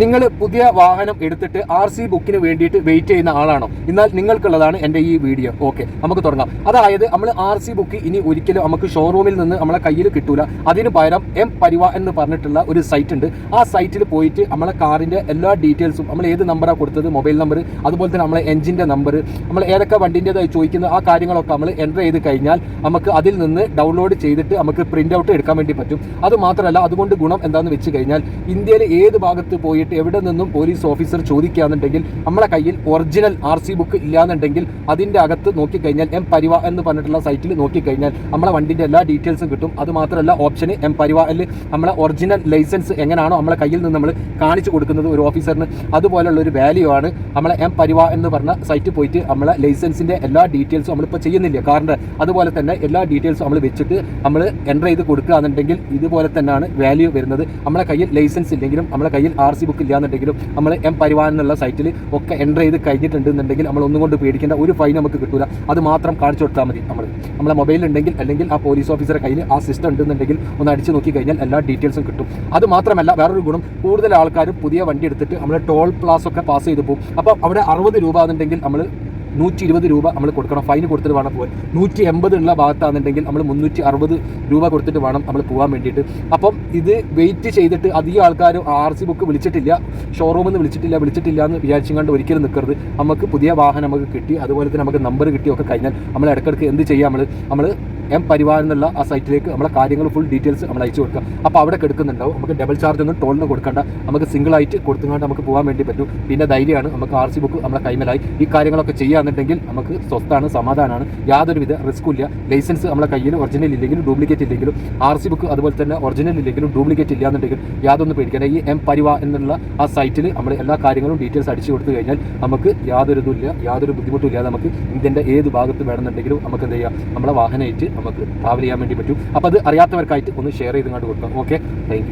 നിങ്ങൾ പുതിയ വാഹനം എടുത്തിട്ട് ആർ സി ബുക്കിന് വേണ്ടിയിട്ട് വെയിറ്റ് ചെയ്യുന്ന ആളാണോ? എന്നാൽ നിങ്ങൾക്കുള്ളതാണ് എന്റെ ഈ വീഡിയോ. ഓക്കെ നമുക്ക് തുടങ്ങാം. അതായത് നമ്മൾ ആർ സി ബുക്ക് ഇനി ഒരിക്കലും നമുക്ക് ഷോറൂമിൽ നിന്ന് നമ്മളെ കയ്യിൽ കിട്ടൂല. അതിന് പകരം എം പരിവ എന്ന് പറഞ്ഞിട്ടുള്ള ഒരു സൈറ്റ് ഉണ്ട്. ആ സൈറ്റിൽ പോയിട്ട് നമ്മളെ കാറിന്റെ എല്ലാ ഡീറ്റെയിൽസും നമ്മൾ ഏത് നമ്പറാണ് കൊടുത്തത്? മൊബൈൽ നമ്പർ അതുപോലെ തന്നെ നമ്മളെ എഞ്ചിന്റെ നമ്പർ നമ്മൾ ഏതൊക്കെ വണ്ടിന്റെതായി ചോദിക്കുന്ന ആ കാര്യങ്ങളൊക്കെ നമ്മൾ എന്റർ ചെയ്ത് കഴിഞ്ഞാൽ നമുക്ക് അതിൽ നിന്ന് ഡൗൺലോഡ് ചെയ്തിട്ട് നമുക്ക് പ്രിന്റ് ഔട്ട് എടുക്കാൻ വേണ്ടി പറ്റും. അത് മാത്രമല്ല അതുകൊണ്ട് ഗുണം എന്താണെന്ന് വെച്ച് കഴിഞ്ഞാൽ ഇന്ത്യയിലെ ഏത് ഭാഗത്ത് പോയിട്ട് എവിടെ നിന്നും പോലീസ് ഓഫീസർ ചോദിക്കുകയാണെന്നുണ്ടെങ്കിൽ നമ്മളെ കയ്യിൽ ഒറിജിനൽ ആർ സി ബുക്ക് ഇല്ലാന്നുണ്ടെങ്കിൽ അതിന്റെ അകത്ത് നോക്കിക്കഴിഞ്ഞാൽ എം പരിവ എന്ന് പറഞ്ഞിട്ടുള്ള സൈറ്റിൽ നോക്കിക്കഴിഞ്ഞാൽ നമ്മളെ വണ്ടിന്റെ എല്ലാ ഡീറ്റെയിൽസും കിട്ടും. അത് മാത്രമല്ല ഓപ്ഷന് എം പരിവയിൽ നമ്മളെ ഒറിജിനൽ ലൈസൻസ് എങ്ങനെയാണോ നമ്മളെ കയ്യിൽ നിന്ന് നമ്മൾ കാണിച്ചു കൊടുക്കുന്നത് ഒരു ഓഫീസറിന് അതുപോലുള്ള ഒരു വാല്യൂ ആണ് നമ്മളെ എം പരിവ എന്ന് പറഞ്ഞ സൈറ്റിൽ പോയിട്ട് നമ്മളെ ലൈസൻസിന്റെ എല്ലാ ഡീറ്റെയിൽസും നമ്മളിപ്പോൾ ചെയ്യുന്നില്ല? കാരണം അതുപോലെ തന്നെ എല്ലാ ഡീറ്റെയിൽസും നമ്മൾ വെച്ചിട്ട് നമ്മൾ എന്റർ ചെയ്ത് കൊടുക്കുകയാണെന്നുണ്ടെങ്കിൽ ഇതുപോലെ തന്നെയാണ് വാല്യൂ വരുന്നത്. നമ്മളെ കയ്യിൽ ലൈസൻസ് ഇല്ലെങ്കിലും നമ്മളെ കയ്യിൽ ആർ സി ഇല്ലാന്നുണ്ടെങ്കിലും നമ്മൾ എം പരിവാൻ എന്നുള്ള സൈറ്റിൽ ഒക്കെ എന്റർ ചെയ്ത് കഴിഞ്ഞിട്ടുണ്ടെന്നുണ്ടെങ്കിൽ നമ്മൾ ഒന്നും കൊണ്ട് പേടിക്കേണ്ട ഒരു ഫൈൻ നമുക്ക് കിട്ടില്ല അത് മാത്രം കാണിച്ചു കൊടുത്താൽ മതി നമ്മൾ നമ്മളെ മൊബൈൽ ഉണ്ടെങ്കിൽ അല്ലെങ്കിൽ ആ പോലീസ് ഓഫീസറെ കയ്യിൽ ആ സിസ്റ്റം ഉണ്ടെന്നുണ്ടെങ്കിൽ ഒന്ന് അടിച്ച് നോക്കി കഴിഞ്ഞാൽ എല്ലാ ഡീറ്റെയിൽസും കിട്ടും. അത് മാത്രമല്ല വേറൊരു ഗുണം കൂടുതൽ ആൾക്കാരും പുതിയ വണ്ടി എടുത്തിട്ട് നമ്മൾ ടോൾ പ്ലാസ് ഒക്കെ പാസ് ചെയ്ത് പോകും. അപ്പോൾ അവിടെ അറുപത് രൂപ എന്നുണ്ടെങ്കിൽ നമ്മൾ നൂറ്റി ഇരുപത് രൂപ നമ്മൾ കൊടുക്കണം. ഫൈൻ കൊടുത്തിട്ട് വേണം പോകാൻ നൂറ്റി എൺപത് ഉള്ള ഭാഗത്താണെന്നുണ്ടെങ്കിൽ നമ്മൾ മുന്നൂറ്റി അറുപത് രൂപ കൊടുത്തിട്ട് വേണം നമ്മൾ പോകാൻ വേണ്ടിയിട്ട്. അപ്പം ഇത് വെയിറ്റ് ചെയ്തിട്ട് അധികം ആൾക്കാരും ആർ സി ബുക്ക് വിളിച്ചിട്ടില്ല. ഷോറൂമിൽ നിന്ന് വിളിച്ചിട്ടില്ല വിളിച്ചിട്ടില്ല എന്ന് വിചാരിച്ചും കണ്ട് ഒരിക്കലും നിൽക്കരുത് നമുക്ക് പുതിയ വാഹനം നമുക്ക് കിട്ടി. അതുപോലെ തന്നെ നമുക്ക് നമ്പർ കിട്ടിയൊക്കെ കഴിഞ്ഞാൽ നമ്മൾ ഇടയ്ക്കിടയ്ക്ക് എന്ത് ചെയ്യാം നമ്മൾ നമ്മൾ എം പരിവാർ എന്നുള്ള ആ സൈറ്റിലേക്ക് നമ്മളെ കാര്യങ്ങൾ ഫുൾ ഡീറ്റെയിൽസ് നമ്മൾ അയച്ചു കൊടുക്കുക. അപ്പോൾ അവിടെ എടുക്കുന്നുണ്ടാവും നമുക്ക് ഡബിൾ ചാർജ് ഒന്നും ടോളിന് കൊടുക്കേണ്ട. നമുക്ക് സിംഗിൾ ആയിട്ട് കൊടുത്തുകൊണ്ട് നമുക്ക് പോകാൻ വേണ്ടി പറ്റും. പിന്നെ ധൈര്യമാണ്. നമുക്ക് ആർ സി ബുക്ക് നമ്മളെ കൈമലായി. ഈ കാര്യങ്ങളൊക്കെ ചെയ്യുകയാണെന്നുണ്ടെങ്കിൽ നമുക്ക് സ്വത്താണ് സമാധാനമാണ് യാതൊരുവിധ റിസ്ക്കും ഇല്ല. ലൈസൻസ് നമ്മുടെ കയ്യിൽ ഒറിജിനൽ ഇല്ലെങ്കിലും ഡ്യൂപ്ലിക്കേറ്റ് ഇല്ലെങ്കിലും ആർ സി ബുക്ക് അതുപോലെ തന്നെ ഒറിജിനൽ ഇല്ലെങ്കിലും ഡ്യൂപ്ലിക്കേറ്റ് ഇല്ലാന്നുണ്ടെങ്കിൽ യാതൊന്നും പേടിക്കേണ്ട. ഈ എം പരിവ എന്നുള്ള ആ സൈറ്റിൽ നമ്മൾ എല്ലാ കാര്യങ്ങളും ഡീറ്റെയിൽസ് അടിച്ചു കൊടുത്തു കഴിഞ്ഞാൽ നമുക്ക് യാതൊരു ഇതുമില്ല യാതൊരു ബുദ്ധിമുട്ടും ഇല്ലാതെ നമുക്ക് ഇന്ത്യന്റെ ഏത് ഭാഗത്ത് വേണമെന്നുണ്ടെങ്കിലും നമുക്ക് എന്ത് ചെയ്യാം? നമ്മളെ വാഹനമായിട്ട് നമുക്ക് ട്രാവൽ ചെയ്യാൻ വേണ്ടി പറ്റും. അപ്പോൾ അത് അറിയാത്തവർക്കായിട്ട് ഒന്ന് ഷെയർ ചെയ്ത് കണ്ട് കൊടുക്കാം. Okay thank